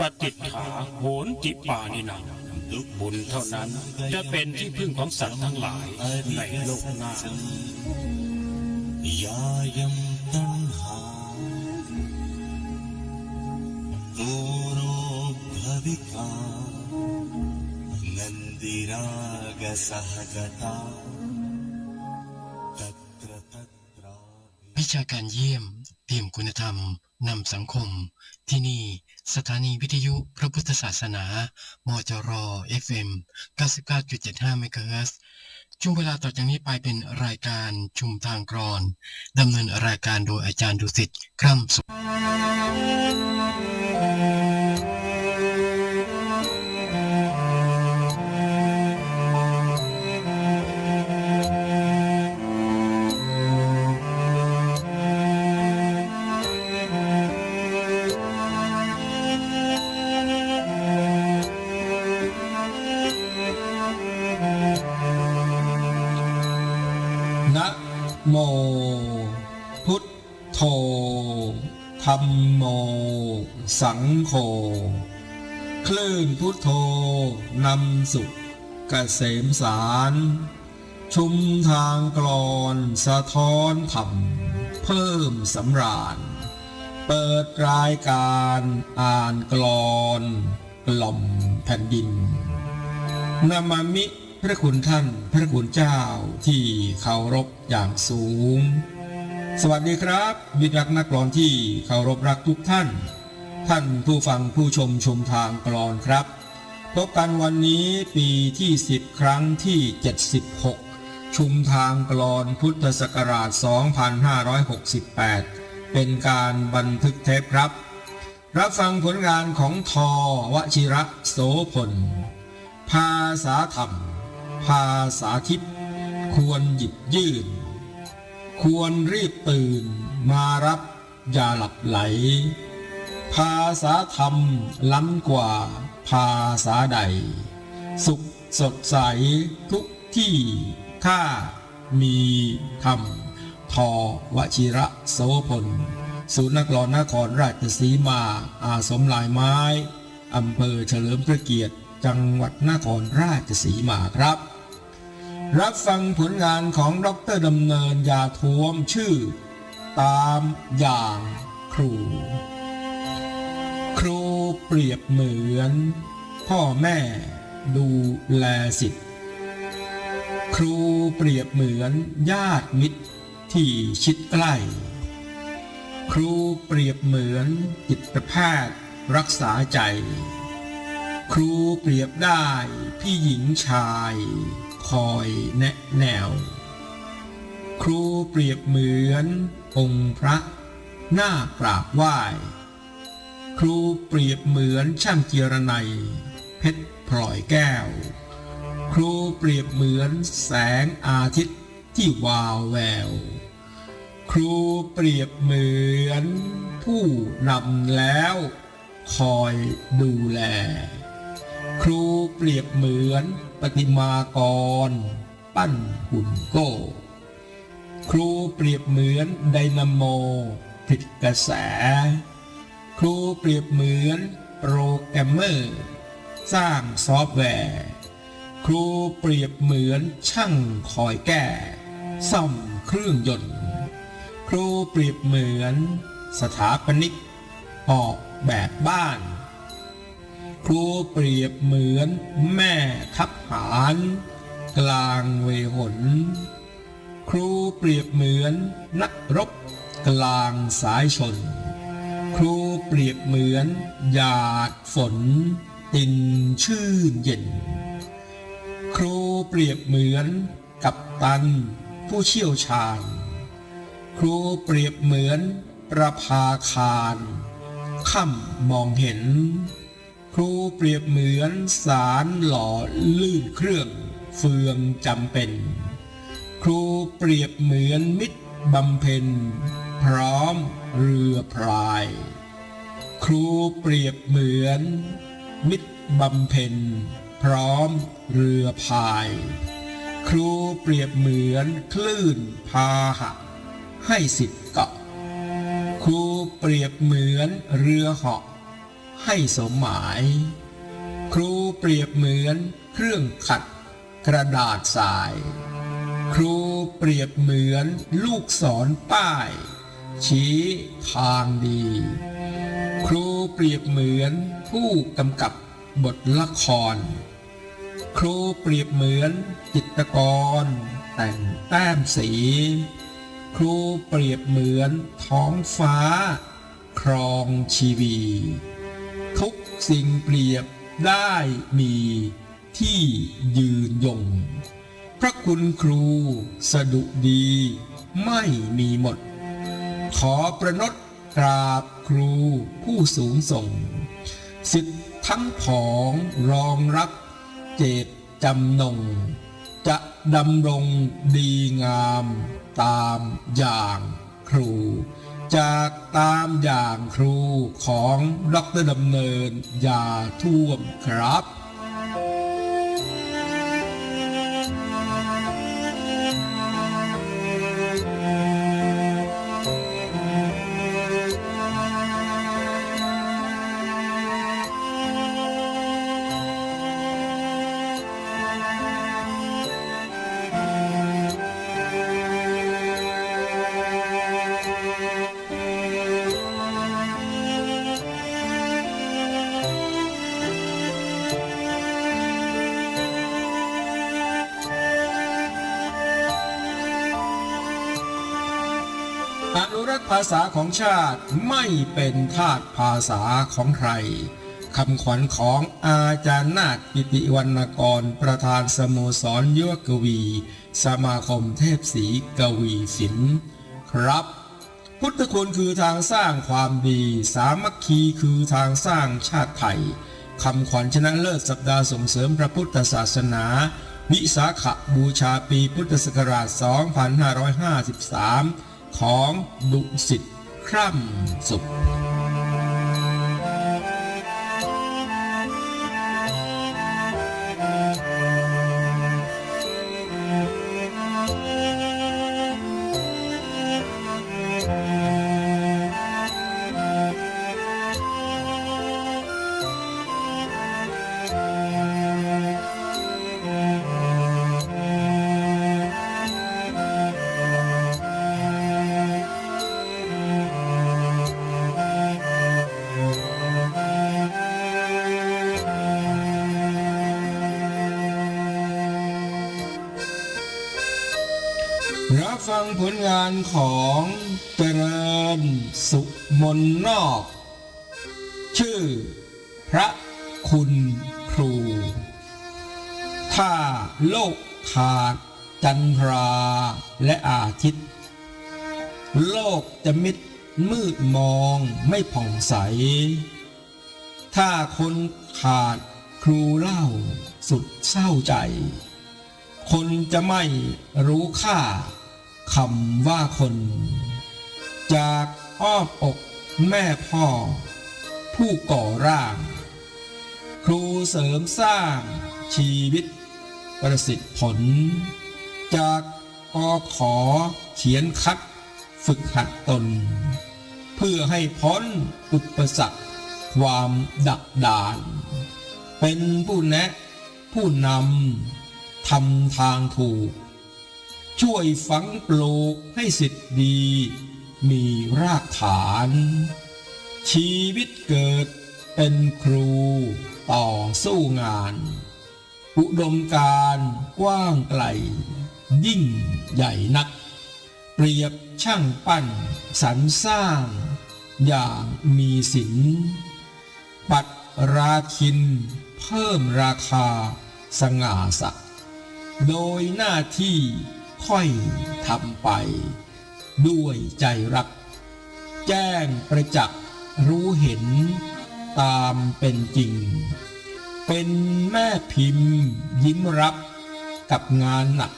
ปฏิฐาโหนจิปานินาบุญเท่านั้นจะเป็นที่พึ่งของสัตว์ทั้งหลายในโลกหน้ายายมตัณหาตูโรภวิกานันดิรากสหกตาวิชาการเยี่ยม เตรียมคุณธรรม นำสังคม ที่นี่ สถานีวิทยุพระพุทธศาสนา มจร FM 99.75เมกะเฮิรตซ์ช่วงเวลาต่อจากนี้ไปเป็นรายการชุมทางกรอนดำเนินรายการโดยอาจารย์ดุสิตคร่ำสุข รรมโม สังโฆคลื่นพุทโธนำสุขเกษมสาร ชุมทางกลอนสะท้อนธรรม เพิ่มสำราญ เปิดรายการอ่านกลอนกล่อมแผ่นดินนามามิพระคุณท่านพระคุณเจ้าที่เคารพอย่างสูง สวัสดีครับมิตรรักนักกลอนที่เคารพรักทุกท่าน ท่านผู้ฟังผู้ชมชมทางกลอนครับ พบกันวันนี้ปีที่ 10 ครั้งที่ 76 ชุมทางกลอนพุทธศักราช 2568 เป็นการบันทึกเทปครับ รับฟังผลงานของทอวชิระโสพล ภาษาธรรม ภาษาทิพย์ควรหยิบยื่น ควรรีบตื่นมารับอย่าหลับไหล ภาษาธรรมล้ำกว่าภาษาใด สุขสดใสทุกที่ถ้ามีธรรม ทอวชิระโสพล ศูนย์นักรอนครราชสีมา อาสมลายไม้ อำเภอเฉลิมพระเกียรติ จังหวัดนครราชสีมาครับ รับฟังผลงานของดรดำเนินยาท้วมชื่อ ตามอย่างครู ครูเปรียบเหมือน พ่อแม่ดูแลสิทธิ์ครูเปรียบเหมือนญาติมิตรที่ชิดใกล้ ครูเปรียบเหมือนจิตแพทย์รักษาใจ ครูเปรียบได้พี่หญิงชาย คอยแนะแนว ครูเปรียบเหมือนองค์พระหน้ากราบไหว้ ครูเปรียบเหมือนช่างเกีรไนยเพชรพลอยแก้ว ครูเปรียบเหมือนแสงอาทิตย์ที่วาวแวว ครูเปรียบเหมือนผู้นำแล้ว คอยดูแล ครูเปรียบเหมือน ปฏิมากร ปั้นหุ่นโก้ ครูเปรียบเหมือนไดนาโมผลิตกระแส ครูเปรียบเหมือนโปรแกรมเมอร์ สร้างซอฟต์แวร์ ครูเปรียบเหมือนช่างคอยแก้ ซ่อมเครื่องยนต์ ครูเปรียบเหมือนสถาปนิกออกแบบบ้าน ครูเปรียบเหมือนแม่ทัพหารกลางเวหน ครูเปรียบเหมือนนักรบกลางสายชน ครูเปรียบเหมือนหยาดฝน ตินชื่นเย็น ครูเปรียบเหมือนกับตันผู้เชี่ยวชาญ ครูเปรียบเหมือนประภาคารค่ำมองเห็น ครูเปรียบเหมือนสารหล่อลื่นเครื่องเฟืองจำเป็น ครูเปรียบเหมือนมิตรบำเพ็ญ พร้อมเรือพราย ครูเปรียบเหมือน มิตรบำเพ็ญ พร้อมเรือพาย ครูเปรียบเหมือนคลื่นพาหะ ให้สิทธิ์เกาะ ครูเปรียบเหมือนเรือเหาะ ให้สมหมาย ครูเปรียบเหมือนเครื่องขัดกระดาษสาย ครูเปรียบเหมือนลูกศรป้าย ชี้ทางดี ครูเปรียบเหมือนผู้กำกับบทละคร ครูเปรียบเหมือนจิตรกร แต่งแต้มสี ครูเปรียบเหมือนท้องฟ้า ครองชีวี ทุกสิ่งเปรียบได้มีที่ยืนยง พระคุณครูสดุดีไม่มีหมด ขอประนตกราบครูผู้สูงส่ง สิทธิ์ทั้งผองรองรับเจตจำนง จะดำรงดีงามตามอย่างครู จากตามอย่างครูของดรดำเนินอย่าท่วมครับ รักษ์ภาษาของชาติไม่เป็นทาสภาษาของใครคำขวัญของอาจารย์นาฏปิติวรรณกร ประธานสโมสรยุวกวี สมาคมเทพศรีกวีศิลป์ครับ พุทธคุณคือทางสร้างความดี สามัคคีคือทางสร้างชาติไทยคำขวัญชนะเลิศสัปดาห์ส่งเสริมพระพุทธศาสนา วิสาขบูชาปีพุทธศักราช 2553 ของดุสิตคร่ำสุข ผลงานของเจริญสุมนนอก ชื่อ พระคุณครู ถ้าโลกขาดจันทราและอาทิตย์ โลกจะมิดมืดมองไม่ผ่องใส ถ้าคนขาดครูเล่าสุดเศร้าใจ คนจะไม่รู้ค่า คำว่าคน จากอ้อมอกแม่พ่อ ผู้ก่อร่าง ครูเสริมสร้างชีวิตประสิทธิผล จากกอขอเขียนคัดฝึกหัดตน เพื่อให้พ้นอุปสรรคความดักดาน เป็นผู้แนะผู้นำทำทางถูก ช่วยฝังปลูกให้สิทธิ์ดี มีรากฐาน ชีวิตเกิดเป็นครูต่อสู้งาน อุดมการกว้างไกล ยิ่งใหญ่นัก เปรียบช่างปั้นสรรสร้าง อย่างมีศิลปัดราคิน เพิ่มราคาสง่าสักดิ์โดยหน้าที่ ค่อยทำไป ด้วยใจรัก แจ้งประจักษ์รู้เห็นตามเป็นจริง เป็นแม่พิมพ์ยิ้มรับกับงานหนัก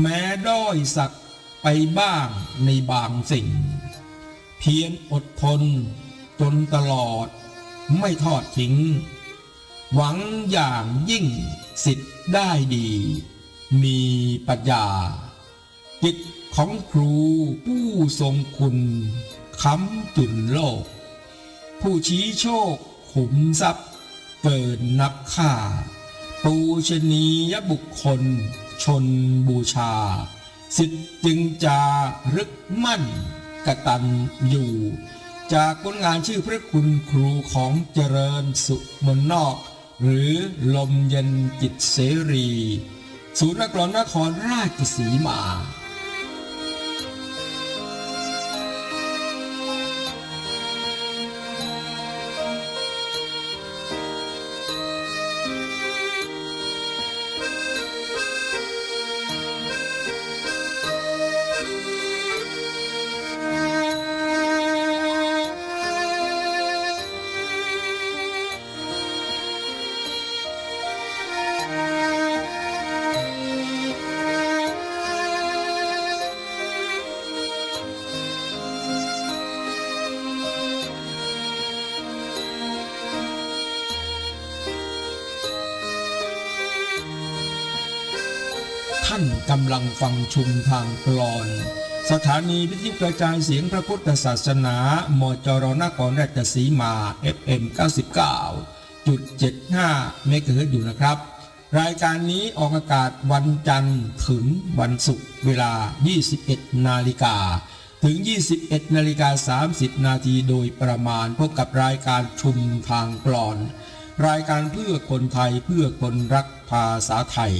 แม้ด้อยสักไปบ้างในบางสิ่ง เพียรอดทนจนตลอดไม่ทอดทิ้ง หวังอย่างยิ่งสิทธิ์ได้ดี มีปัญญา จิตของครูผู้ทรงคุณค้ำจุนโลก ผู้ชี้โชคขุมทรัพย์ เกินนับค่า ปูชนียบุคคล ชนบูชา สิทธิ์จึงจารึกมั่นกระตันอยู่ จากผลงานชื่อพระคุณครูของเจริญสุมนนอก หรือลมเย็นจิตเสรี ศูนย์นักร้องนครราชสีมา กำลังฟังชุมทางกลอน สถานีวิทยุกระจายเสียงพระพุทธศาสนา มจรนครราชสีมา FM 99.75 เมกะเฮิรตอยู่นะครับ รายการนี้ออกอากาศวันจันทร์ถึงวันศุกร์เวลา 21 นาฬิกาถึง 21 นาฬิกา 30 นาทีโดยประมาณพบกับรายการชุมทางกลอน รายการเพื่อคนไทยเพื่อคนรักภาษาไทย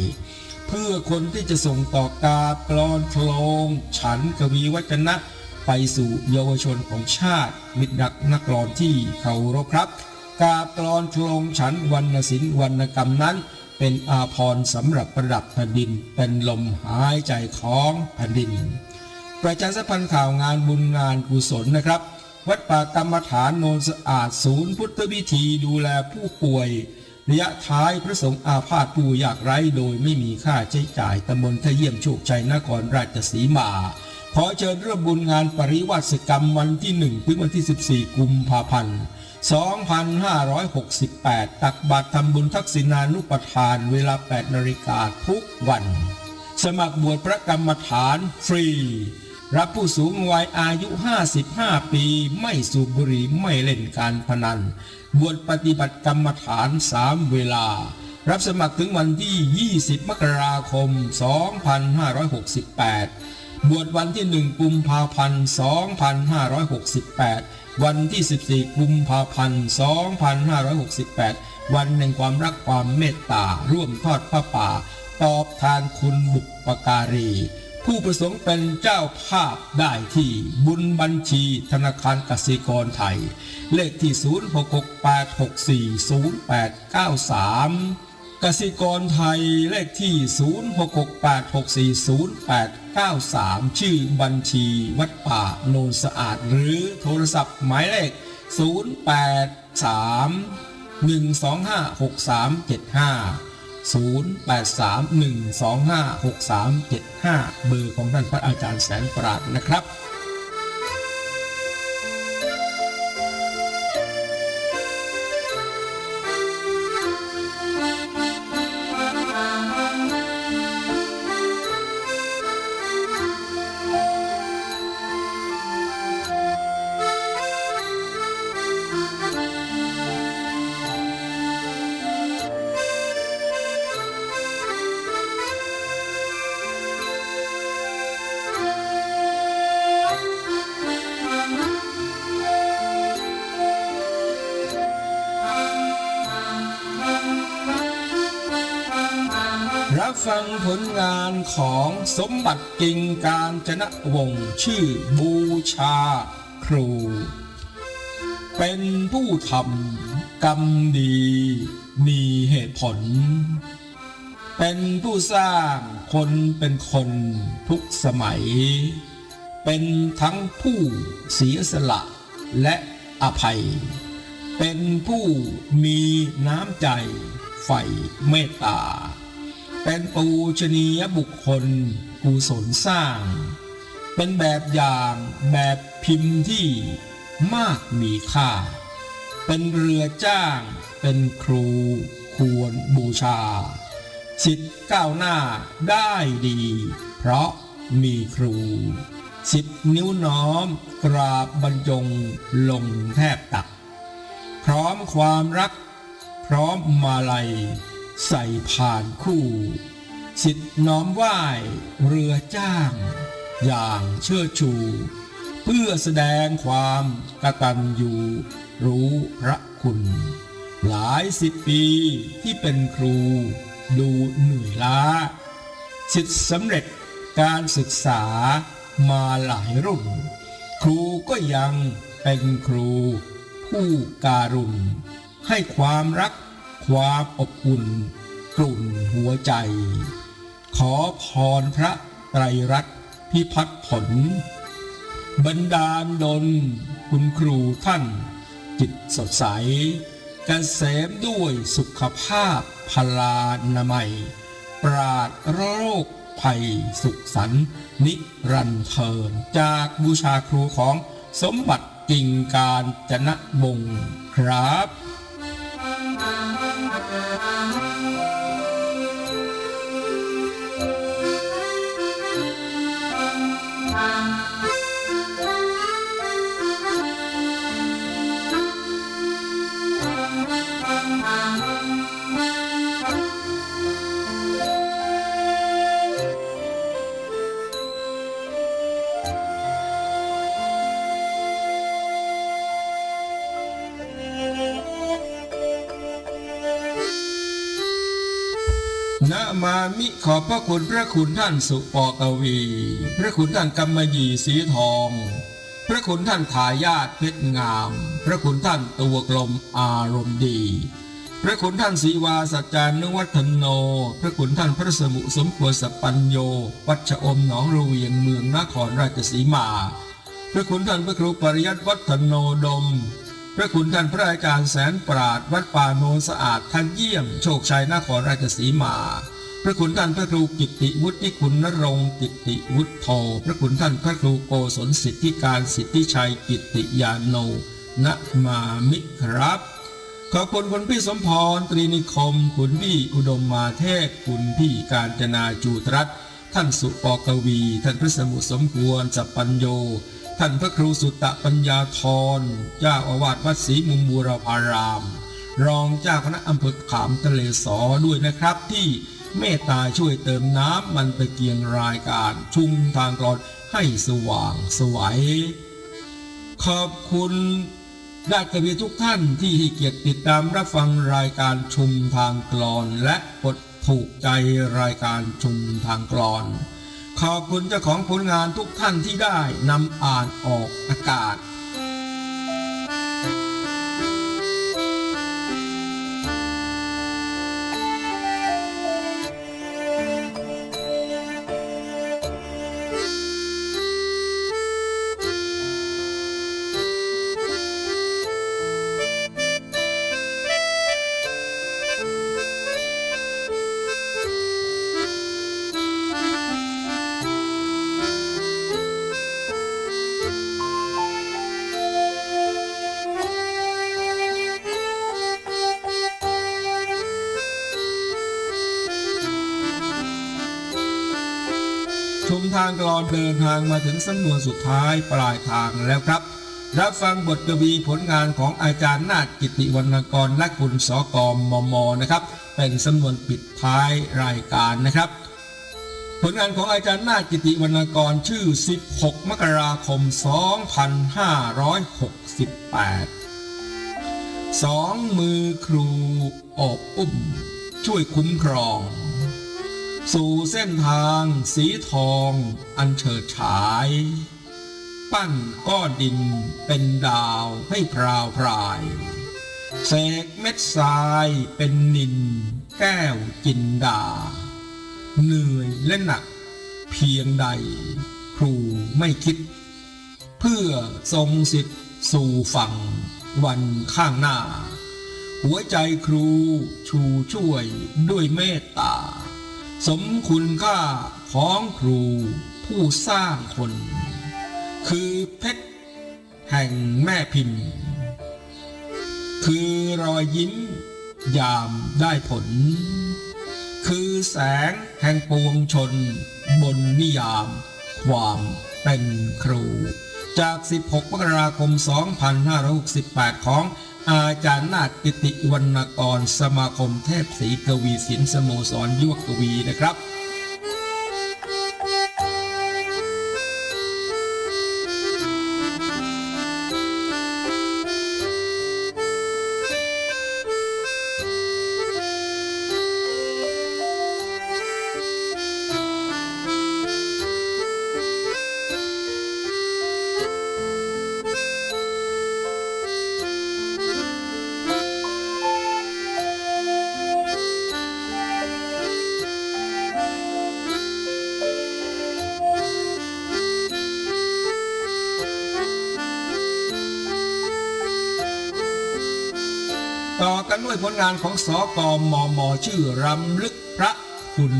พื่อคนที่จะส่งต่อกาบกลอนโคลงฉันกวีวัจนะ ไปสู่เยาวชนของชาติ มิตรักนักกลอนที่เคารพครับ กาบกลอนโคลงฉันวรรณศิลป์วรรณกรรมนั้น เป็นอาภรณ์สำหรับประดับแผ่นดิน เป็นลมหายใจของแผ่นดิน ประชาสัมพันธ์ข่าวงานบุญงานกุศลนะครับ วัดป่ากรรมฐานโนนสะอาดศูนย์พุทธวิธีดูแลผู้ป่วย ระยะท้ายพระสงฆ์อาพาธผู้ยากไร้โดยไม่มีค่าใช้จ่ายตำบลทะเยี่ยมโชคชัยนครราชสีมา ขอเชิญร่วมบุญงานปริวัติกรรมวันที่ 1 ถึงวันที่ 14 กุมภาพันธ์ 2568 ตักบาตรทำบุญทักษิณานุปทานเวลา 8 นาฬิกาทุกวัน สมัครบวชพระกรรมฐานฟรี รับผู้สูงวัยอายุ 55 ปี ไม่สูบบุหรี่ไม่เล่นการพนัน บวชปฏิบัติกรรมฐาน3เวลา รับสมัครถึงวันที่ 20 มกราคม 2568 บวชวันที่ 1 กุมภาพันธ์ 2568 วันที่ 14 กุมภาพันธ์ 2568 วันแห่งความรักความเมตตา ร่วมทอดพระป่า ตอบทานคุณบุปการี ผู้ประสงค์เป็นเจ้าภาพได้ที่บุญบัญชีธนาคารกสิกรไทย เลขที่ 0668640893 กสิกรไทยเลขที่ 0668640893 ชื่อบัญชีวัดป่าโนนสะอาด หรือโทรศัพท์หมายเลข 083 1256375 0831256375 เบอร์ของท่านพระอาจารย์แสนปราดนะครับ ฟังผลงานของสมบัติกิ่งการจนะวงศ์ชื่อบูชาครู เป็นผู้ทำกรรมดีมีเหตุผล เป็นผู้สร้างคนเป็นคนทุกสมัย เป็นทั้งผู้เสียสละและอภัย เป็นผู้มีน้ำใจใฝ่เมตตา เป็นปูชนียบุคคลกุศลสร้าง เป็นแบบอย่างแบบพิมพ์ที่มากมีค่า เป็นเรือจ้าง เป็นครูควรบูชา สิทธิ์ก้าวหน้าได้ดี เพราะมีครู สิทธิ์นิ้วน้อมกราบบรรจงลงแทบตัก พร้อมความรัก พร้อมมาลัย ใส่ผ่านคู่สิทธิ์น้อมไหว้เรือจ้าง อย่างเชิดชู เพื่อแสดงความกตัญญูรู้พระคุณ หลายสิบปีที่เป็นครู ดูเหนื่อยล้าสิทธิสำเร็จการศึกษามาหลายรุ่น ครูก็ยังเป็นครู ผู้การุณให้ความรัก ความอบอุ่น กลุ่นหัวใจ ขอพรพระไตรรัตน์พิพัฒน์ผลบันดาลดลคุณครูท่าน จิตสดใสกเกษมด้วยสุขภาพพลานามัย ปราดโรคภัยสุขสันนิรันเทินจากบูชาครูของสมบัติกิ่งการจนะบงครับ นะ มามิขอบพระคุณพระคุณท่านสุปอกวี พระคุณท่านกำมะหยี่สีทอง พระคุณท่านทายาทเพชรงาม พระคุณท่านตัวกลมอารมณ์ดี พระคุณท่านศรีวาสัจจานุวัฒโน พระคุณท่านพระสมุสมควรสปัญโย วัชอมหนองระเวียงเมืองนครราชสีมา พระคุณท่านพระครูปริยัติวัฒโนดมพระคุณท่านพระอาจารย์แสนปราดวัดป่าโนนสะอาดท่านเยี่ยม โชคชัยนครราชสีมา พระคุณท่านพระครูกิติวุฒิคุณนรงกิติวุฒิโทพระคุณท่านพระครูโกศลสิทธิการสิทธิชัยกิติยาโนนะมามิครับ ขอบคุณคุณพี่สมพรตรีนิคม คุณพี่อุดมมาเทพคุณพี่การจนาจูตรัตท่านสุปอกวี ท่านพระสมุทรสมควรจับปัญโย ท่านพระครูสุตตะปัญญาธรเจ้าอาวาสวัดศรีมุมบูรพาราม รองเจ้าคณะอำเภอขามทะเลสอด้วยนะครับที่ เมตตาช่วยเติมน้ำมันตะเกียงรายการชุมทางกรอนให้สว่างสวัยขอบคุณญาติกวีทุกท่านที่ให้เกียรติติดตามรับฟังรายการชุมทางกลอน และกดถูกใจรายการชุมทางกลอน ขอบคุณเจ้าของผลงานทุกท่านที่ได้นำอ่านออกอากาศางกลอนเดินทางมาถึงสำนวนสุดท้ายปลายทางแล้วครับ รับฟังบทกวีผลงานของอาจารย์นาฏกิติวรรณกรและคุณสกอมมมนะครับ เป็นสำนวนปิดท้ายรายการนะครับ ผลงานของอาจารย์นาฏกิติวรรณกรชื่อ 16 มกราคม 2568สองมือครูอบอุ้มช่วยคุ้มครอง สู่เส้นทางสีทองอันเฉิดฉาย ปั้นก้อนดินเป็นดาวให้พราวพราย เสกเม็ดทรายเป็นนินแก้วจินดา เหนื่อยและหนักเพียงใด ครูไม่คิด เพื่อทรงสิทธิ์สู่ฝั่งวันข้างหน้า หัวใจครูชูช่วยด้วยเมตตา สมคุณค่าของครูผู้สร้างคน คือเพชรแห่งแม่พิมพ์ คือรอยยิ้มยามได้ผล คือแสงแห่งปวงชนบนนิยามความเป็นครู จาก 16 มกราคม 2568 ของอาจารย์นาฏกิติวรรณกร สมาคมเทพศรีกวีศิลป์สโมสรยวกวีนะครับ ด้วยผลงานของสอกอมอมอชื่อรำลึกพระคุณ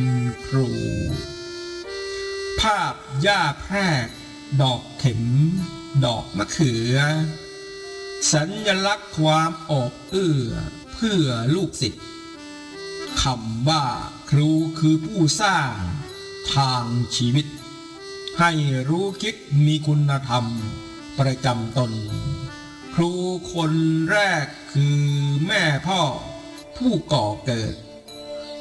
ครู ภาพย่าแพรก ดอกเข็ม ดอกมะเขือ สัญลักษณ์ความอบเอื้อ เพื่อลูกศิษย์คำว่าครูคือผู้สร้าง ทางชีวิต ให้รู้คิดมีคุณธรรม ประจำตน ครูคนแรกคือ แม่พ่อผู้ก่อเกิด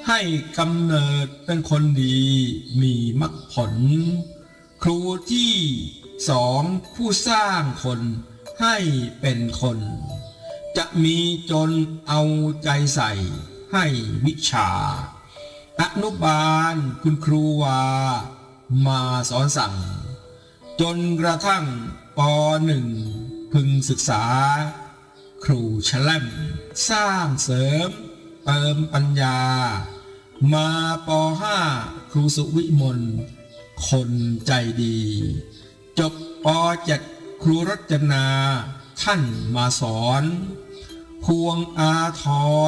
ให้กำเนิดเป็นคนดีมีมรรคผล ครูที่สองผู้สร้างคนให้เป็นคน จะมีจนเอาใจใส่ให้วิชา อนุบาลคุณครูวา มาสอนสั่ง จนกระทั่งปหนึ่งพึงศึกษา ครูชล่ม สร้างเสริม เติมปัญญา มาปห้าครูสุวิมลคนใจดี จบปเจ็ดครูรัจนา ท่านมาสอน พวงอาท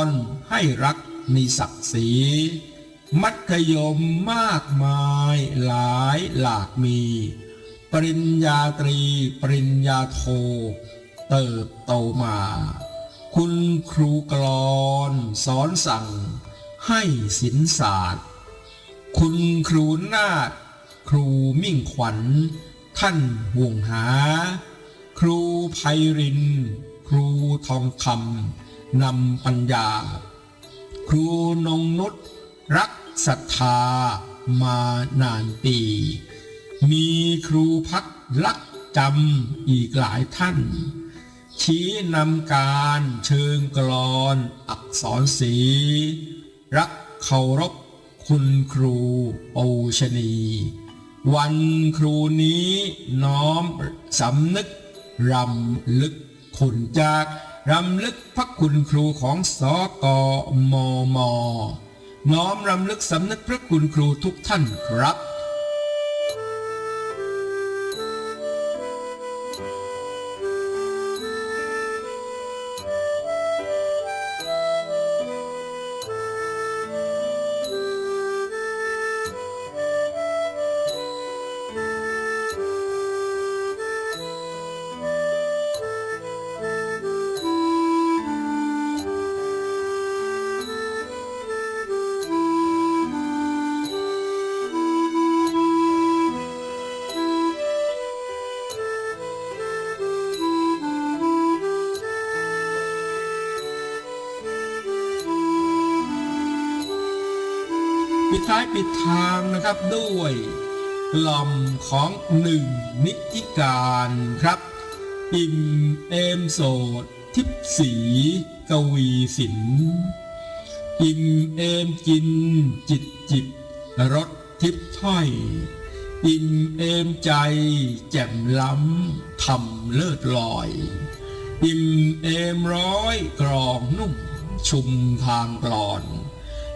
รให้รักมีศักดิ์ศรีมัธยมมากมายหลายหลากมี ปริญญาตรี ปริญญาโท เติบโตมา คุณครูกรอนสอนสั่ง ให้ศิลศาสตร์ คุณครูนาฏครูมิ่งขวัญ ท่านห่วงหา ครูไพริน ครูทองคำนำปัญญา ครูนงนุษรักศรัทธามานานปี มีครูพักลักจำอีกหลายท่าน ชี้นำการเชิงกรอนอักษรสี รักเคารพคุณครูโอชนี วันครูนี้น้อมสำนึกรำลึกคุณจากรำลึกพระคุณครูของสกมม น้อมรำลึกสำนึกพระคุณครูทุกท่านครับ ท้ายปิดทางนะครับด้วยกล่อมของหนึ่งนิติการครับอิมเอมโสดทิพสีกวีสินอิมเอมกิน จิตจิบรสทิพถ้อยอิ่มเอมใจ แจ่มล้ำทำเลิศลอยอิ่มเอมร้อยกรองนุ่มชุมทางกลอน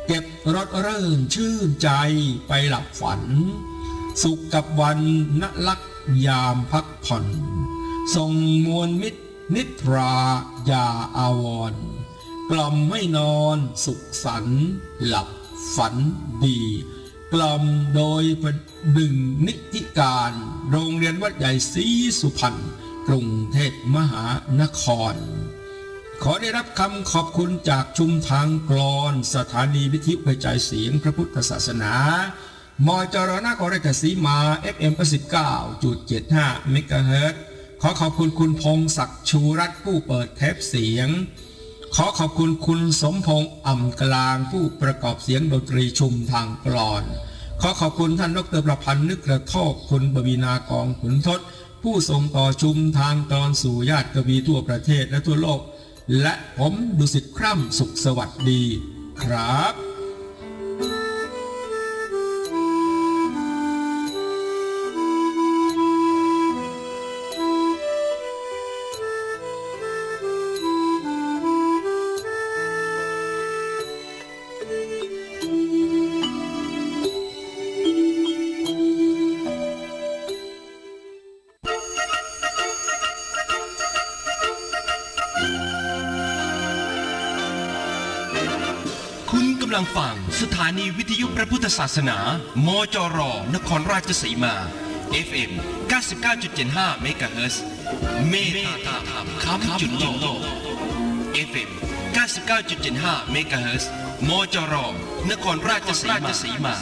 เก็บรถเริ่มชื่นใจไปหลับฝัน สุขกับวันนลักยามพักผ่อนส่งมวลมิตรนิทรายาอาวร กล่อมให้นอนสุขสันหลับฝันดี กล่อมโดยประดึงนิติการ โรงเรียนวัดใหญ่ศรีสุพรรณกรุงเทพมหานคร ขอได้รับคำขอบคุณจากชุมทางกรอนสถานีวิทยุกระจายเสียงพระพุทธศาสนามจรนครราชสีมา FM 19.75เมกะเฮิรตขอขอบคุณคุณพงศักดิ์ชูรัตน์ผู้เปิดเทปเสียง ขอขอบคุณคุณสมพงษ์อ่ำกลางผู้ประกอบเสียงดนตรีชุมทางกลอน ขอขอบคุณท่านดรประพันธ์นึกกระโทกคุณบวีนากองขุนทศผู้ส่งต่อชุมทางกลอนสู่ญาติกวีทั่วประเทศและทั่วโลก และผมดุสิตคร่ำสุขสวัสดีครับ นีวิทยุพระพุทธศาสนา มจร นครราชสีมา FM 99.75 เมกะเฮิรตซ์เมตตาธรรมคำจุดโลก FM 99.75 เมกะเฮิรตซ์มจร นครราชสีมา